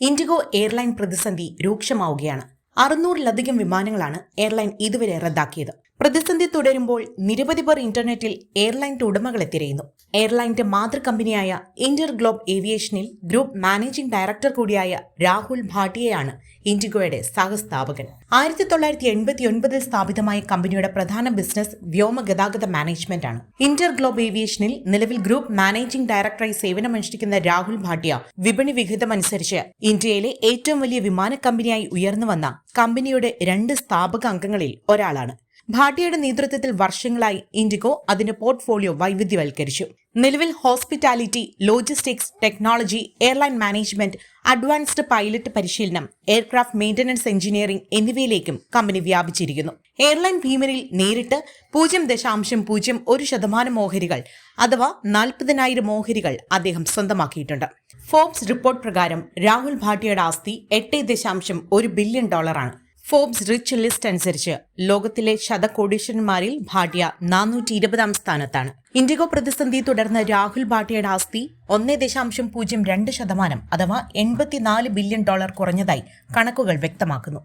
IndiGo airline പ്രതിസന്ധി രൂക്ഷമാവുകയാണ്. അറുന്നൂറിലധികം വിമാനങ്ങളാണ് airline ഇതുവരെ റദ്ദാക്കിയത്. പ്രതിസന്ധി തുടരുമ്പോൾ നിരവധി പേർ ഇന്റർനെറ്റിൽ എയർലൈന്റെ ഉടമകളെ തിരയുന്നു. എയർലൈന്റെ മാതൃകമ്പനിയായ ഇന്റർ ഗ്ലോബ് ഏവിയേഷനിൽ ഗ്രൂപ്പ് മാനേജിംഗ് ഡയറക്ടർ കൂടിയായ രാഹുൽ ഭാട്ടിയയാണ് ഇൻഡിഗോയുടെ സഹസ്ഥാപകൻ. ആയിരത്തി തൊള്ളായിരത്തി എൺപത്തി ഒൻപതിൽ സ്ഥാപിതമായ കമ്പനിയുടെ പ്രധാന ബിസിനസ് വ്യോമ ഗതാഗത മാനേജ്മെന്റ് ആണ്. ഇന്റർ ഗ്ലോബ് ഏവിയേഷനിൽ നിലവിൽ ഗ്രൂപ്പ് മാനേജിംഗ് ഡയറക്ടറായി സേവനമനുഷ്ഠിക്കുന്ന രാഹുൽ ഭാട്ടിയ വിപണി വിഹിതമനുസരിച്ച് ഇന്ത്യയിലെ ഏറ്റവും വലിയ വിമാന കമ്പനിയായി ഉയർന്നു വന്ന കമ്പനിയുടെ രണ്ട് സ്ഥാപക അംഗങ്ങളിൽ ഒരാളാണ്. ഭാട്ടിയയുടെ നേതൃത്വത്തിൽ വർഷങ്ങളായി ഇൻഡിഗോ അതിന്റെ പോർട്ട്ഫോളിയോ വൈവിധ്യവൽക്കരിച്ചു. നിലവിൽ hospitality logistics technology airline management advanced pilot പരിശീലനം എയർക്രാഫ്റ്റ് മെയിന്റനൻസ് എഞ്ചിനീയറിംഗ് എന്നിവയിലേക്കും കമ്പനി വ്യാപിച്ചിരിക്കുന്നു. എയർലൈൻ ഭീമനിൽ നേരിട്ട് പൂജ്യം ദശാംശം പൂജ്യം ഒരു ശതമാനം ഓഹരികൾ അഥവാ നാൽപ്പതിനായിരം ഓഹരികൾ അദ്ദേഹം സ്വന്തമാക്കിയിട്ടുണ്ട്. ഫോബ്സ് റിപ്പോർട്ട് പ്രകാരം രാഹുൽ ഭാട്ടിയയുടെ ആസ്തി എട്ട് ദശാംശം ഒരു ബില്യൺ ഡോളറാണ്. ഫോബ്സ് റിച്ച് ലിസ്റ്റ് അനുസരിച്ച് ലോകത്തിലെ ശതകോടീശ്വരന്മാരിൽ ഭാട്ടിയ നാനൂറ്റി ഇരുപതാം സ്ഥാനത്താണ്. ഇൻഡിഗോ പ്രതിസന്ധി തുടർന്ന് രാഹുൽ ഭാട്ടിയയുടെ ആസ്തി ഒന്നേ ദശാംശം പൂജ്യം രണ്ട് ശതമാനം അഥവാ എൺപത്തിനാല് ബില്യൺ ഡോളർ കുറഞ്ഞതായി കണക്കുകൾ വ്യക്തമാക്കുന്നു.